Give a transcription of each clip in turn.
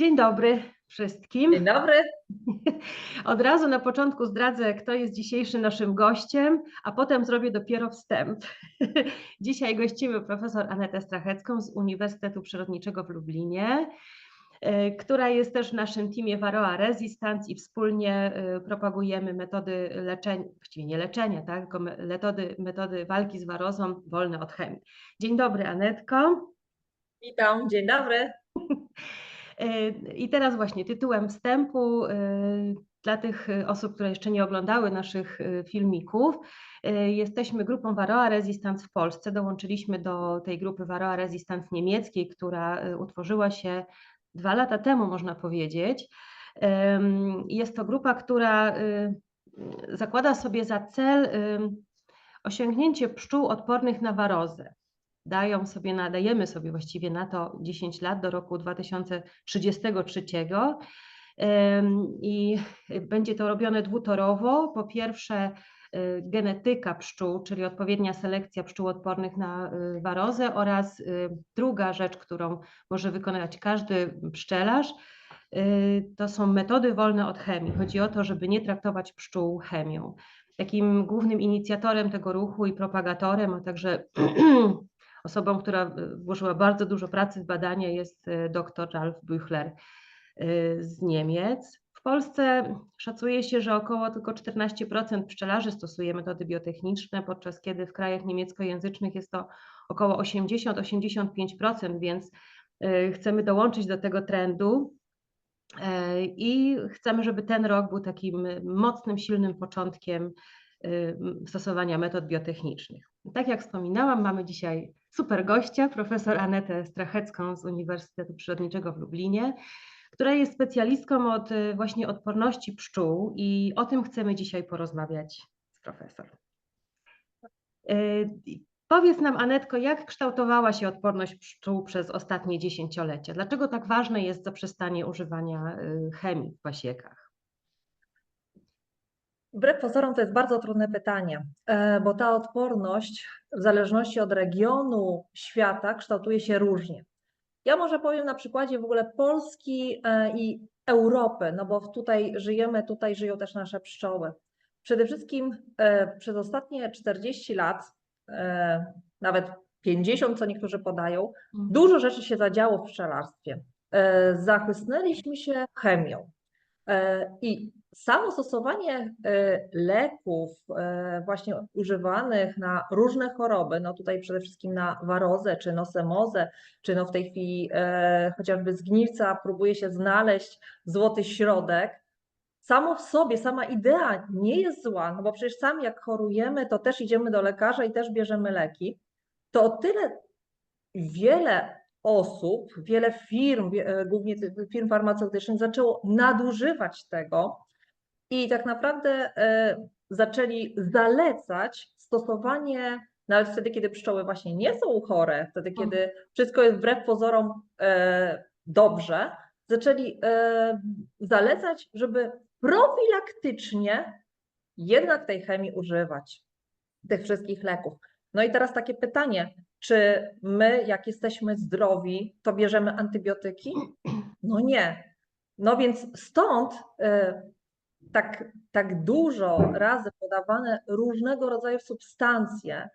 Dzień dobry wszystkim. Dzień dobry. Od razu na początku zdradzę, kto jest dzisiejszy naszym gościem, a potem zrobię dopiero wstęp. Dzisiaj gościmy profesor Anetę Strachecką z Uniwersytetu Przyrodniczego w Lublinie, e, która jest też w naszym teamie Varroa Resistance i wspólnie e, propagujemy metody leczenia, właściwie nie leczenia, tak, tylko metody, metody walki z warozą wolne od chemii. Dzień dobry Anetko. Witam, dzień dobry. I teraz właśnie tytułem wstępu y, dla tych osób, które jeszcze nie oglądały naszych y, filmików, y, jesteśmy grupą Varroa Resistance w Polsce. Dołączyliśmy do tej grupy Varroa Resistance niemieckiej, która utworzyła się dwa lata temu, można powiedzieć. Jest to grupa, która zakłada sobie za cel osiągnięcie pszczół odpornych na warozę dają sobie, nadajemy sobie właściwie na to 10 lat do roku 2033 i będzie to robione dwutorowo. Po pierwsze, y, genetyka pszczół, czyli odpowiednia selekcja pszczół odpornych na y, warozę oraz y, druga rzecz, którą może wykonywać każdy pszczelarz, to są metody wolne od chemii. Chodzi o to, żeby nie traktować pszczół chemią. Takim głównym inicjatorem tego ruchu i propagatorem, a także Osobą, która e, włożyła bardzo dużo pracy w badanie jest e, dr Ralf Büchler e, z Niemiec. W Polsce szacuje się, że około tylko 14% pszczelarzy stosuje metody biotechniczne, podczas kiedy w krajach niemieckojęzycznych jest to około 80-85%, więc chcemy dołączyć do tego trendu i chcemy, żeby ten rok był takim mocnym, silnym początkiem stosowania metod biotechnicznych. Tak jak wspominałam, mamy dzisiaj super gościa, profesor Anetę Strachecką z Uniwersytetu Przyrodniczego w Lublinie, która jest specjalistką od y, właśnie odporności pszczół i o tym chcemy dzisiaj porozmawiać z profesor. Y, powiedz nam, Anetko, jak kształtowała się odporność pszczół przez ostatnie dziesięciolecia? Dlaczego tak ważne jest zaprzestanie używania y, chemii w pasiekach? Wbrew pozorom to jest bardzo trudne pytanie, e, bo ta odporność w zależności od regionu świata kształtuje się różnie. Ja może powiem na przykładzie w ogóle Polski e, i Europy, no bo tutaj żyjemy, tutaj żyją też nasze pszczoły. Przede wszystkim e, przez ostatnie 40 lat, nawet 50, co niektórzy podają, mhm. dużo rzeczy się zadziało w pszczelarstwie. Zachłysnęliśmy się chemią. I Samo stosowanie e, leków e, właśnie używanych na różne choroby, no tutaj przede wszystkim na warozę czy nosemozę, czy no w tej chwili e, chociażby zgnilca próbuje się znaleźć złoty środek, samo w sobie, sama idea nie jest zła, no bo przecież sami jak chorujemy, to też idziemy do lekarza i też bierzemy leki, to o tyle wiele osób, wiele firm, głównie firm farmaceutycznych zaczęło nadużywać tego, i tak naprawdę e, zaczęli zalecać stosowanie, nawet wtedy, kiedy pszczoły właśnie nie są chore, wtedy, kiedy mhm. wszystko jest wbrew pozorom e, dobrze, zaczęli e, zalecać, żeby profilaktycznie jednak tej chemii używać, tych wszystkich leków. No i teraz takie pytanie, czy my, jak jesteśmy zdrowi, to bierzemy antybiotyki? No nie. No więc stąd tak, tak dużo razy podawane różnego rodzaju substancje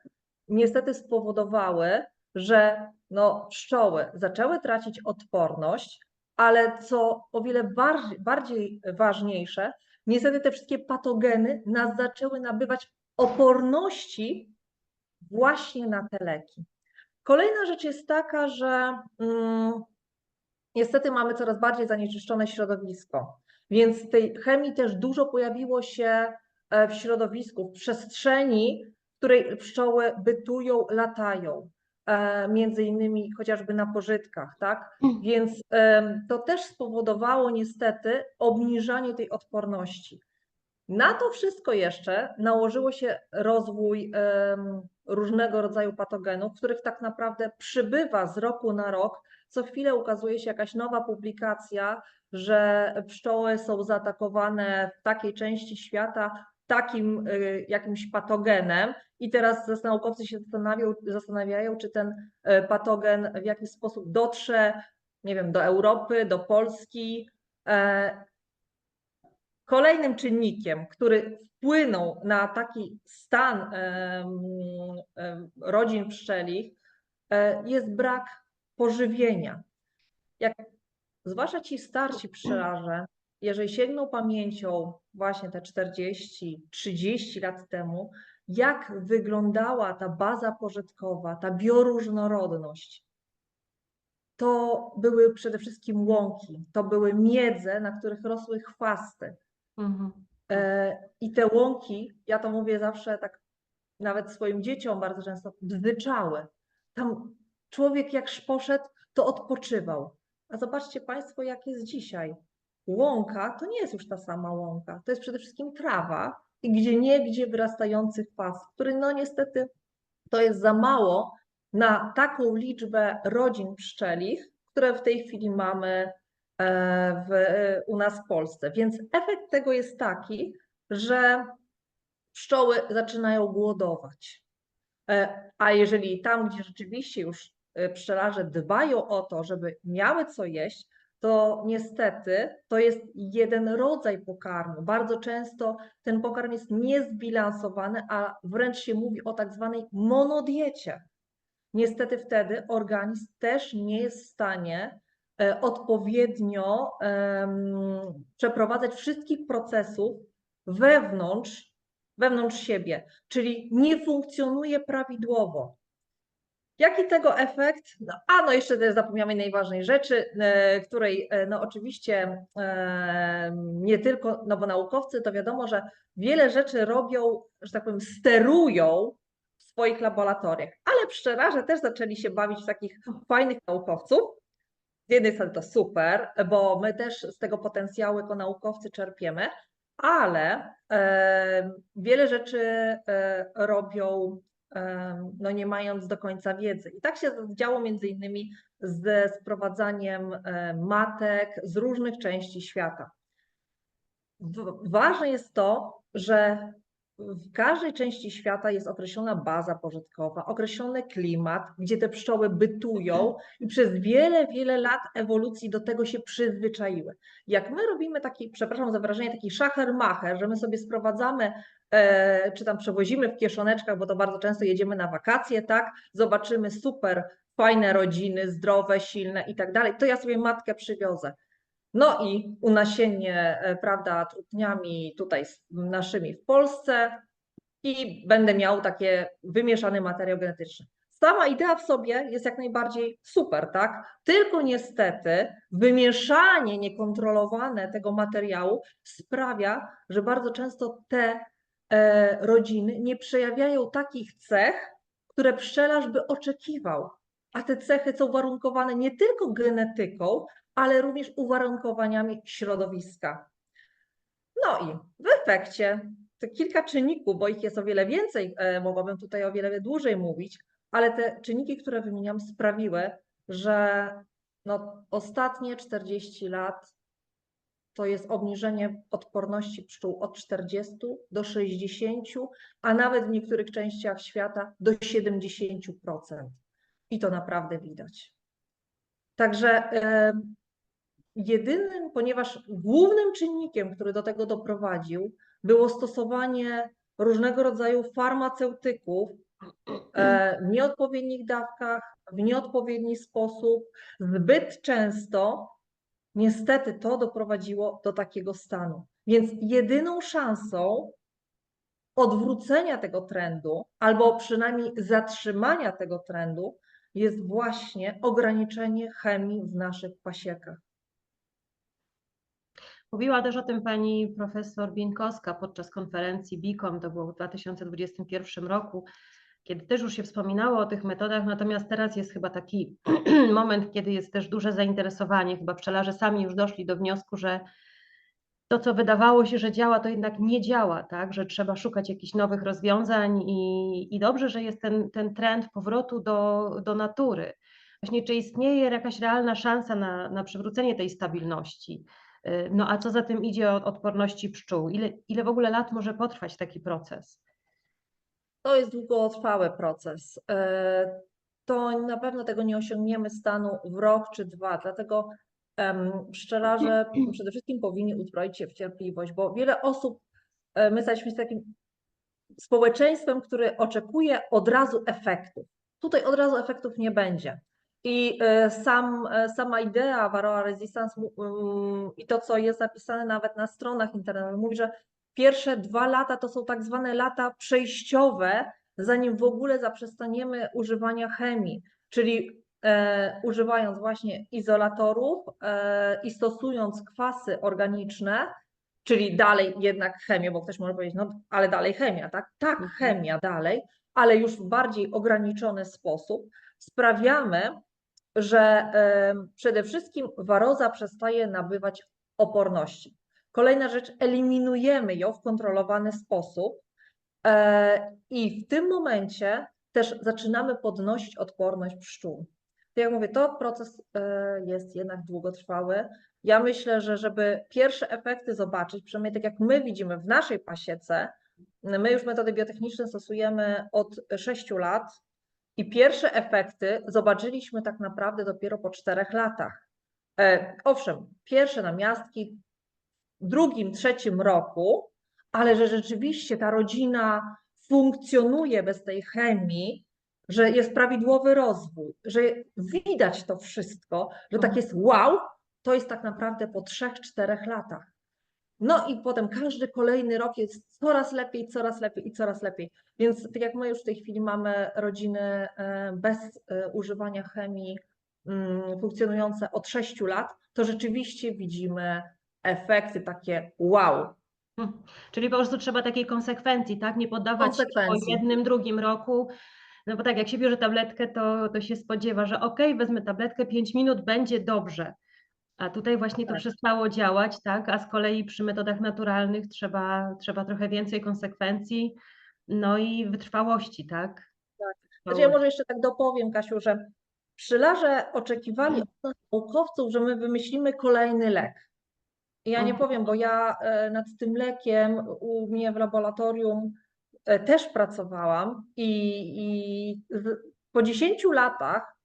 niestety spowodowały, że no, pszczoły zaczęły tracić odporność, ale co o wiele bardziej, bardziej ważniejsze, niestety te wszystkie patogeny nas zaczęły nabywać oporności właśnie na te leki. Kolejna rzecz jest taka, że mm, niestety mamy coraz bardziej zanieczyszczone środowisko. Więc tej chemii też dużo pojawiło się e, w środowisku, w przestrzeni, w której pszczoły bytują, latają, e, między innymi chociażby na pożytkach, tak? Więc to też spowodowało niestety obniżanie tej odporności. Na to wszystko jeszcze nałożyło się rozwój różnego rodzaju patogenów, których tak naprawdę przybywa z roku na rok. Co chwilę ukazuje się jakaś nowa publikacja, że pszczoły są zaatakowane w takiej części świata takim y, jakimś patogenem i teraz naukowcy się zastanawiają, zastanawiają, czy ten y, patogen w jakiś sposób dotrze nie wiem, do Europy, do Polski. E, Kolejnym czynnikiem, który wpłynął na taki stan rodzin pszczelich, e, jest brak pożywienia. Jak zwłaszcza ci starsi pszczelarze, jeżeli sięgną pamięcią właśnie te 40, 30 lat temu, jak wyglądała ta baza pożytkowa, ta bioróżnorodność, to były przede wszystkim łąki, to były miedze, na których rosły chwasty. Mhm. E, I te łąki, ja to mówię zawsze tak, nawet swoim dzieciom bardzo często, bzyczały. Tam człowiek jak poszedł, to odpoczywał. A zobaczcie Państwo, jak jest dzisiaj. Łąka to nie jest już ta sama łąka. To jest przede wszystkim trawa i gdzie niegdzie wyrastający kwas, który no niestety to jest za mało na taką liczbę rodzin pszczelich, które w tej chwili mamy e, w, u nas w Polsce. Więc efekt tego jest taki, że pszczoły zaczynają głodować. E, A jeżeli tam, gdzie rzeczywiście już pszczelarze dbają o to, żeby miały co jeść, to niestety to jest jeden rodzaj pokarmu. Bardzo często ten pokarm jest niezbilansowany, a wręcz się mówi o tak zwanej monodiecie. Niestety wtedy organizm też nie jest w stanie e, odpowiednio em, przeprowadzać wszystkich procesów wewnątrz, wewnątrz siebie, czyli nie funkcjonuje prawidłowo. Jaki tego efekt? No, a no jeszcze też zapomniamy najważnej rzeczy, e, której e, no oczywiście e, nie tylko, no bo naukowcy to wiadomo, że wiele rzeczy robią, że tak powiem, sterują w swoich laboratoriach, ale pszczelarze też zaczęli się bawić w takich fajnych naukowców. Z jednej strony to super, bo my też z tego potencjału jako naukowcy czerpiemy, ale wiele rzeczy robią no nie mając do końca wiedzy. I tak się działo między innymi ze sprowadzaniem matek z różnych części świata. Ważne jest to, że w każdej części świata jest określona baza pożytkowa, określony klimat, gdzie te pszczoły bytują i przez wiele, wiele lat ewolucji do tego się przyzwyczaiły. Jak my robimy taki, przepraszam za wyrażenie, taki szacher-macher, że my sobie sprowadzamy czy tam przewozimy w kieszoneczkach, bo to bardzo często jedziemy na wakacje, tak? Zobaczymy super fajne rodziny, zdrowe, silne i tak dalej, to ja sobie matkę przywiozę. No i unasiennie, e, prawda, trutniami tutaj naszymi w Polsce i będę miał takie wymieszany materiał genetyczny. Sama idea w sobie jest jak najbardziej super, tak? Tylko niestety wymieszanie niekontrolowane tego materiału sprawia, że bardzo często te e, rodziny nie przejawiają takich cech, które pszczelarz by oczekiwał. A te cechy są warunkowane nie tylko genetyką, ale również uwarunkowaniami środowiska. No i w efekcie te kilka czynników, bo ich jest o wiele więcej, e, mogłabym tutaj o wiele dłużej mówić, ale te czynniki, które wymieniam, sprawiły, że no, ostatnie 40 lat to jest obniżenie odporności pszczół od 40 do 60, a nawet w niektórych częściach świata do 70%. I to naprawdę widać. Także jedynym, ponieważ głównym czynnikiem, który do tego doprowadził, było stosowanie różnego rodzaju farmaceutyków e, w nieodpowiednich dawkach, w nieodpowiedni sposób, zbyt często, niestety to doprowadziło do takiego stanu. Więc jedyną szansą odwrócenia tego trendu, albo przynajmniej zatrzymania tego trendu, jest właśnie ograniczenie chemii w naszych pasiekach. Mówiła też o tym pani profesor Bieńkowska podczas konferencji BICOM, to było w 2021 roku, kiedy też już się wspominało o tych metodach, natomiast teraz jest chyba taki moment, kiedy jest też duże zainteresowanie, chyba pszczelarze sami już doszli do wniosku, że to, co wydawało się, że działa, to jednak nie działa, tak? że trzeba szukać jakichś nowych rozwiązań i, i dobrze, że jest ten, ten trend powrotu do, do natury. Właśnie, czy istnieje jakaś realna szansa na, na przywrócenie tej stabilności? Y, No a co za tym idzie od odporności pszczół? Ile, ile w ogóle lat może potrwać taki proces? To jest długotrwały proces. E, to na pewno tego nie osiągniemy stanu w rok czy dwa. Dlatego pszczelarze przede wszystkim powinni uzbroić się w cierpliwość, bo wiele osób, e, my jesteśmy z takim społeczeństwem, które oczekuje od razu efektów. Tutaj od razu efektów nie będzie. I e, sam, sama idea Varroa Resistance i to, co jest napisane nawet na stronach internetowych, mówi, że pierwsze dwa lata to są tak zwane lata przejściowe, zanim w ogóle zaprzestaniemy używania chemii, czyli e, używając właśnie izolatorów e, i stosując kwasy organiczne, czyli dalej jednak chemię, bo ktoś może powiedzieć, no ale dalej chemia, tak? Tak, Mhm. chemia dalej, ale już w bardziej ograniczony sposób sprawiamy, że em, przede wszystkim waroza przestaje nabywać oporności. Kolejna rzecz, eliminujemy ją w kontrolowany sposób e, i w tym momencie też zaczynamy podnosić odporność pszczół. Jak mówię, to proces e, jest jednak długotrwały. Ja myślę, że żeby pierwsze efekty zobaczyć, przynajmniej tak jak my widzimy w naszej pasiece, my już metody biotechniczne stosujemy od 6 lat i pierwsze efekty zobaczyliśmy tak naprawdę dopiero po czterech latach. E, Owszem, pierwsze namiastki drugim, trzecim roku, ale że rzeczywiście ta rodzina funkcjonuje bez tej chemii, że jest prawidłowy rozwój, że widać to wszystko, że tak jest wow, to jest tak naprawdę po trzech, czterech latach. No i potem każdy kolejny rok jest coraz lepiej, coraz lepiej i coraz lepiej. Więc tak jak my już w tej chwili mamy rodziny e, bez e, używania chemii mm, funkcjonujące od 6 lat, to rzeczywiście widzimy efekty takie wow. Hmm. Czyli po prostu trzeba takiej konsekwencji, tak? Nie poddawać się po jednym, drugim roku. No bo tak, jak się bierze tabletkę, to, to się spodziewa, że okej, wezmę tabletkę, 5 minut, będzie dobrze. A tutaj właśnie to Tak. przestało działać, tak? A z kolei przy metodach naturalnych trzeba, trzeba trochę więcej konsekwencji, no i wytrwałości, tak? Tak. Znaczy ja może jeszcze tak dopowiem, Kasiu, że pszczelarze oczekiwali od nas naukowców, że my wymyślimy kolejny lek. Ja nie powiem, bo ja e, nad tym lekiem u mnie w laboratorium e, też pracowałam i, i po 10 latach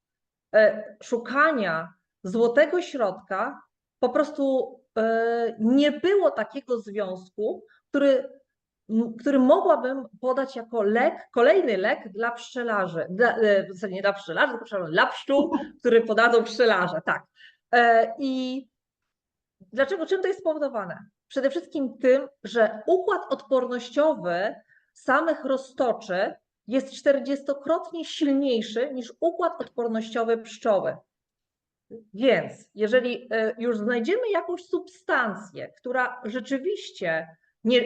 e, szukania złotego środka po prostu nie było takiego związku, który, który mogłabym podać jako lek, kolejny lek dla pszczelarzy. Dla, w zasadzie nie dla pszczelarzy, tylko dla pszczół, który podadzą pszczelarze, tak. I Dlaczego? Czym to jest spowodowane? Przede wszystkim tym, że układ odpornościowy samych roztoczy jest 40-krotnie silniejszy niż układ odpornościowy pszczoły. Więc jeżeli e, już znajdziemy jakąś substancję, która rzeczywiście nie,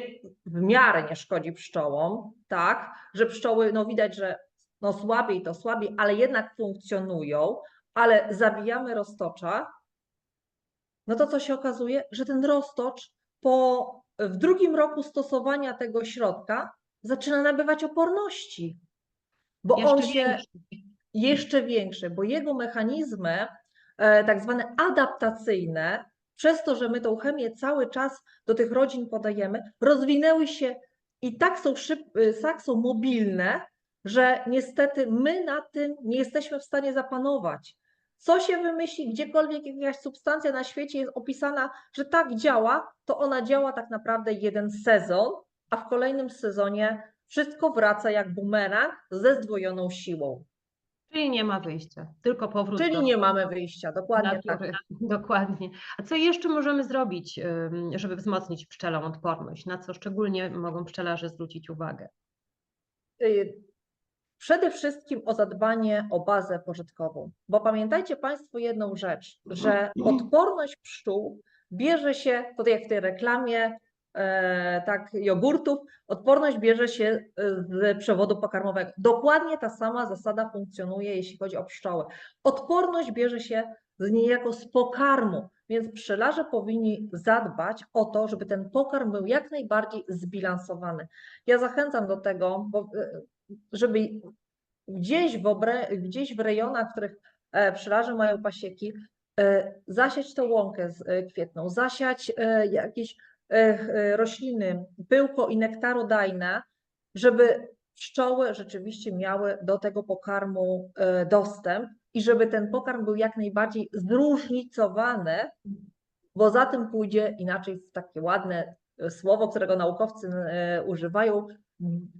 w miarę nie szkodzi pszczołom, tak, że pszczoły, no widać, że no słabiej to słabiej, ale jednak funkcjonują, ale zabijamy roztocza, no to co się okazuje, że ten roztocz po, w drugim roku stosowania tego środka zaczyna nabywać oporności, bo on Jeszcze się większy. jeszcze większe, bo jego mechanizmy, e, tak zwane adaptacyjne, przez to, że my tą chemię cały czas do tych rodzin podajemy, rozwinęły się i tak są, szyb, y, tak są mobilne, że niestety my na tym nie jesteśmy w stanie zapanować. Co się wymyśli, gdziekolwiek jakaś substancja na świecie jest opisana, że tak działa, to ona działa tak naprawdę jeden sezon, a w kolejnym sezonie wszystko wraca jak bumerang ze zdwojoną siłą. Czyli nie ma wyjścia, tylko powrót do Czyli nie mamy wyjścia, dokładnie tak. Dokładnie. A co jeszcze możemy zrobić, żeby wzmocnić pszczelą odporność? Na co szczególnie mogą pszczelarze zwrócić uwagę? Przede wszystkim o zadbanie o bazę pożytkową, bo pamiętajcie Państwo jedną rzecz, że odporność pszczół bierze się, to jak w tej reklamie, e, tak, jogurtów, odporność bierze się e, z przewodu pokarmowego. Dokładnie ta sama zasada funkcjonuje, jeśli chodzi o pszczoły. Odporność bierze się z niejako z pokarmu, więc pszczelarze powinni zadbać o to, żeby ten pokarm był jak najbardziej zbilansowany. Ja zachęcam do tego, bo, e, żeby gdzieś w, obre, gdzieś w rejonach, w których e, pszczelarze mają pasieki, e, zasiać tą łąkę z e, kwietną, zasiać e, jakieś e, e, rośliny, pyłko i nektarodajne, żeby pszczoły rzeczywiście miały do tego pokarmu e, dostęp i żeby ten pokarm był jak najbardziej zróżnicowany, bo za tym pójdzie inaczej w takie ładne e, słowo, którego naukowcy e, używają,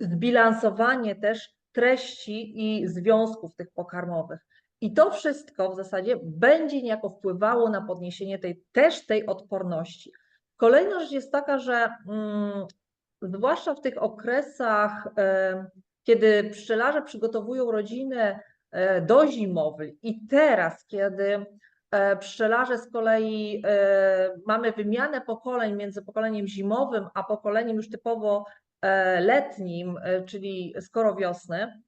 zbilansowanie też treści i związków tych pokarmowych. I to wszystko w zasadzie będzie niejako wpływało na podniesienie tej, też tej odporności. Kolejna rzecz jest taka, że mm, zwłaszcza w tych okresach, e, kiedy pszczelarze przygotowują rodzinę e, do zimowli i teraz, kiedy e, pszczelarze z kolei e, mamy wymianę pokoleń między pokoleniem zimowym a pokoleniem już typowo e, letnim, e, czyli skoro wiosny,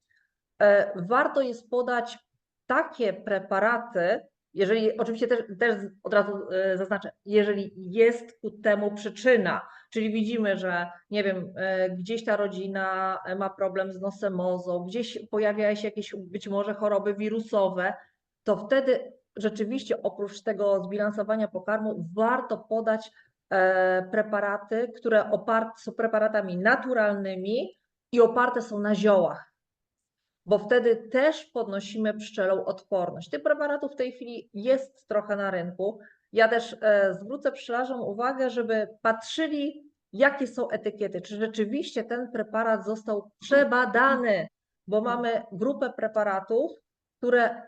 e, warto jest podać takie preparaty, jeżeli oczywiście też, też od razu e, zaznaczę, jeżeli jest ku temu przyczyna, czyli widzimy, że nie wiem, e, gdzieś ta rodzina e, ma problem z nosem mozą, gdzieś pojawiają się jakieś być może choroby wirusowe, to wtedy rzeczywiście oprócz tego zbilansowania pokarmu warto podać preparaty, które oparte są preparatami naturalnymi i oparte są na ziołach bo wtedy też podnosimy pszczelą odporność. Tych preparatów w tej chwili jest trochę na rynku. Ja też e, zwrócę pszczelarzom uwagę, żeby patrzyli, jakie są etykiety, czy rzeczywiście ten preparat został przebadany, bo mamy grupę preparatów, które, e,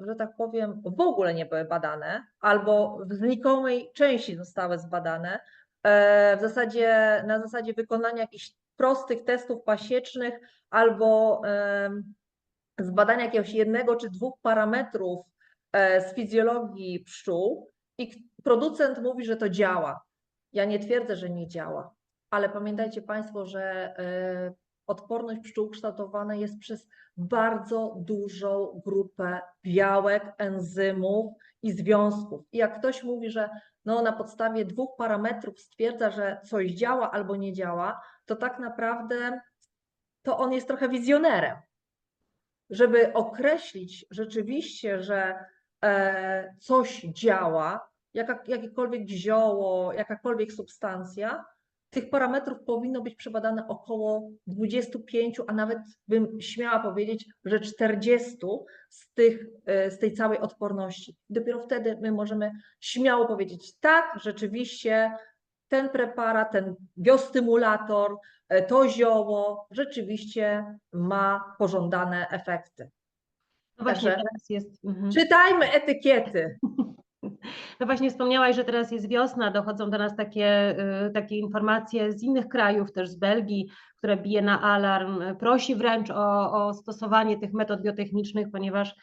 że tak powiem, w ogóle nie były badane, albo w znikomej części zostały zbadane. E, w zasadzie na zasadzie wykonania jakichś prostych testów pasiecznych albo z badania jakiegoś jednego czy dwóch parametrów e, z fizjologii pszczół i producent mówi, że to działa. Ja nie twierdzę, że nie działa, ale pamiętajcie Państwo, że e, odporność pszczół kształtowana jest przez bardzo dużą grupę białek, enzymów i związków. I jak ktoś mówi, że no na podstawie dwóch parametrów stwierdza, że coś działa albo nie działa, to tak naprawdę to on jest trochę wizjonerem. Żeby określić rzeczywiście, że e, coś działa, jaka, jakiekolwiek zioło, jakakolwiek substancja, tych parametrów powinno być przebadane około 25, a nawet bym śmiała powiedzieć, że 40 z, tych, e, z tej całej odporności. Dopiero wtedy my możemy śmiało powiedzieć, tak, rzeczywiście ten preparat, ten biostymulator, e, to zioło rzeczywiście ma pożądane efekty. No właśnie, Także teraz jest. Mhm. czytajmy etykiety. No właśnie wspomniałaś, że teraz jest wiosna, dochodzą do nas takie, y, takie informacje z innych krajów, też z Belgii, które bije na alarm, prosi wręcz o, o stosowanie tych metod biotechnicznych, ponieważ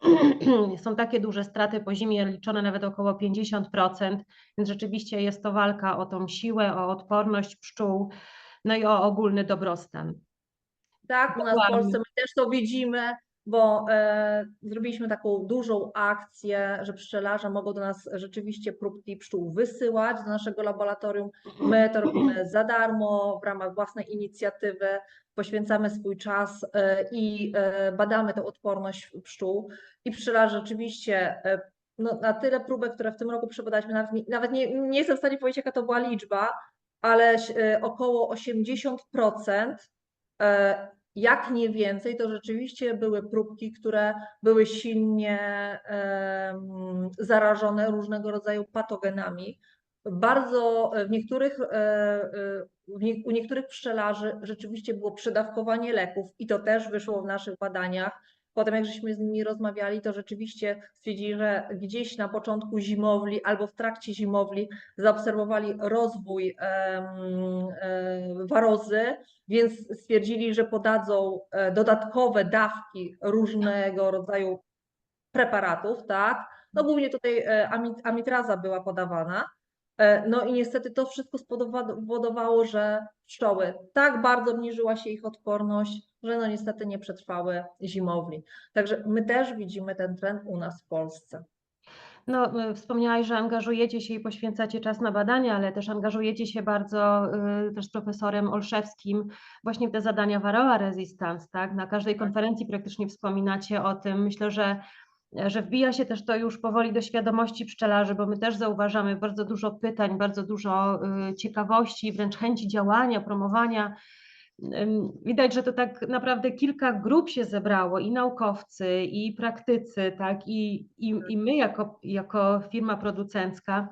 są takie duże straty po zimie, liczone nawet około 50%, więc rzeczywiście jest to walka o tą siłę, o odporność pszczół, no i o ogólny dobrostan. Tak, u nas w. Polsce my też to widzimy, bo e, zrobiliśmy taką dużą akcję, że pszczelarze mogą do nas rzeczywiście próbki pszczół wysyłać do naszego laboratorium. My to robimy za darmo, w ramach własnej inicjatywy, poświęcamy swój czas e, i e, badamy tę odporność pszczół. I pszczelarze rzeczywiście e, no, na tyle próbek, które w tym roku przebadaliśmy, nawet, nie, nawet nie, nie jestem w stanie powiedzieć, jaka to była liczba, ale e, około 80% e, jak nie więcej, to rzeczywiście były próbki, które były silnie zarażone różnego rodzaju patogenami. Bardzo w niektórych, e, e, u niektórych pszczelarzy rzeczywiście było przedawkowanie leków i to też wyszło w naszych badaniach. Potem jak żeśmy z nimi rozmawiali, to rzeczywiście stwierdzili, że gdzieś na początku zimowli albo w trakcie zimowli zaobserwowali rozwój e, warozy, więc stwierdzili, że podadzą e, dodatkowe dawki różnego rodzaju preparatów, tak? No głównie tutaj e, ami- amitraza była podawana. E, No i niestety to wszystko spowodowało, że pszczoły tak bardzo obniżyła się ich odporność, że no niestety nie przetrwały zimowli. Także my też widzimy ten trend u nas w Polsce. No, y, wspomniałaś, że angażujecie się i poświęcacie czas na badania, ale też angażujecie się bardzo y, też z profesorem Olszewskim właśnie w te zadania Varroa Resistance, tak? Na każdej konferencji praktycznie wspominacie o tym. Myślę, że, że wbija się też to już powoli do świadomości pszczelarzy, bo my też zauważamy bardzo dużo pytań, bardzo dużo y, ciekawości, wręcz chęci działania, promowania. Widać, że to tak naprawdę kilka grup się zebrało i naukowcy, i praktycy, tak, i, i, i my jako, jako firma producencka,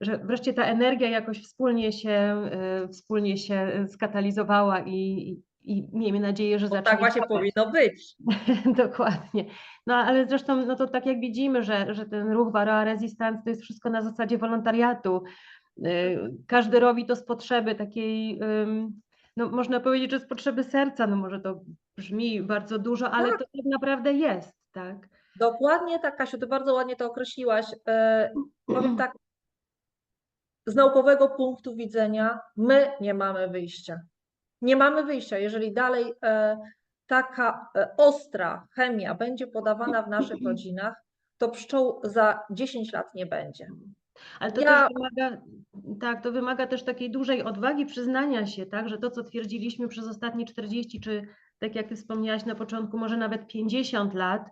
że wreszcie ta energia jakoś wspólnie się, y, wspólnie się skatalizowała i, i, miejmy nadzieję, że Bo zacznie tak właśnie działać. powinno być. Dokładnie. No ale zresztą, no to tak jak widzimy, że, że ten ruch Varroa Resistance to jest wszystko na zasadzie wolontariatu. Y, Każdy robi to z potrzeby takiej, no można powiedzieć, że z potrzeby serca, no może to brzmi bardzo dużo, ale Tak. to tak naprawdę jest, tak. Dokładnie tak, Kasiu, ty bardzo ładnie to określiłaś. E, powiem tak, z naukowego punktu widzenia my nie mamy wyjścia. Nie mamy wyjścia, jeżeli dalej e, taka e, ostra chemia będzie podawana w naszych rodzinach, to pszczół za 10 lat nie będzie. Ale to Ja- też wymaga, tak, to wymaga też takiej dużej odwagi przyznania się, tak, że to, co twierdziliśmy przez ostatnie 40, czy tak jak ty wspomniałaś na początku, może nawet 50 lat,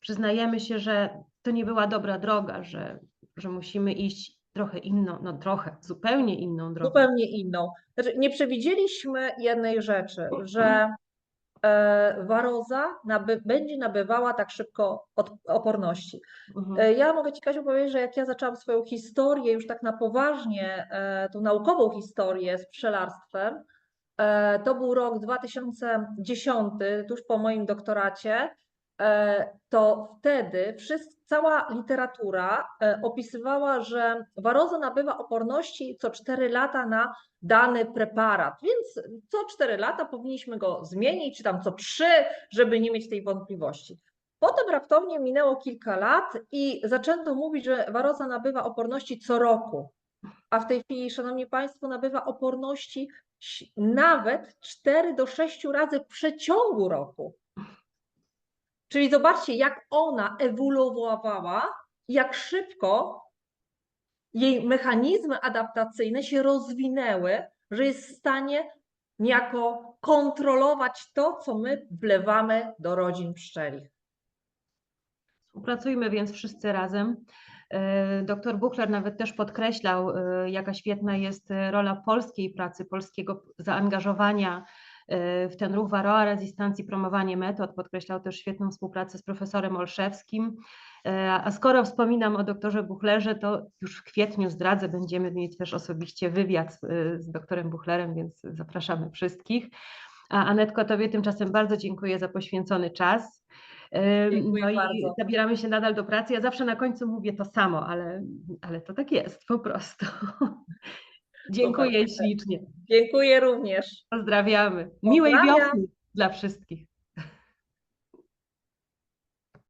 przyznajemy się, że to nie była dobra droga, że, że musimy iść trochę inną, no trochę, zupełnie inną drogą. zupełnie inną. Znaczy, nie przewidzieliśmy jednej rzeczy, że e, waroza naby, będzie nabywała tak szybko od, oporności. Mhm. E, Ja mogę Ci, Kasiu, powiedzieć, że jak ja zaczęłam swoją historię, już tak na poważnie, e, tą naukową historię z pszczelarstwem, e, to był rok 2010, tuż po moim doktoracie, e, to wtedy wszyscy, cała literatura e, opisywała, że waroza nabywa oporności co 4 lata na dany preparat, więc co 4 lata powinniśmy go zmienić, czy tam co 3, żeby nie mieć tej wątpliwości. Potem raptownie minęło kilka lat i zaczęto mówić, że waroza nabywa oporności co roku. A w tej chwili, Szanowni Państwo, nabywa oporności nawet 4 do 6 razy w przeciągu roku. Czyli zobaczcie, jak ona ewoluowała, jak szybko jej mechanizmy adaptacyjne się rozwinęły, że jest w stanie niejako kontrolować to, co my wlewamy do rodzin pszczelich. Współpracujmy więc wszyscy razem. E, Doktor Buchler nawet też podkreślał, e, jaka świetna jest rola polskiej pracy, polskiego zaangażowania w ten ruch Varroa Rezystancji, promowanie metod. Podkreślał też świetną współpracę z profesorem Olszewskim. E, A skoro wspominam o doktorze Buchlerze, to już w kwietniu zdradzę, będziemy mieć też osobiście wywiad e, z doktorem Buchlerem, więc zapraszamy wszystkich. A Anetko, Tobie tymczasem bardzo dziękuję za poświęcony czas. Dziękuję No i bardzo. zabieramy się nadal do pracy. Ja zawsze na końcu mówię to samo, ale, ale to tak jest po prostu. Dziękuję Super. ślicznie. Dziękuję również. Pozdrawiamy. Miłej Pozdrawiam. wiosny dla wszystkich.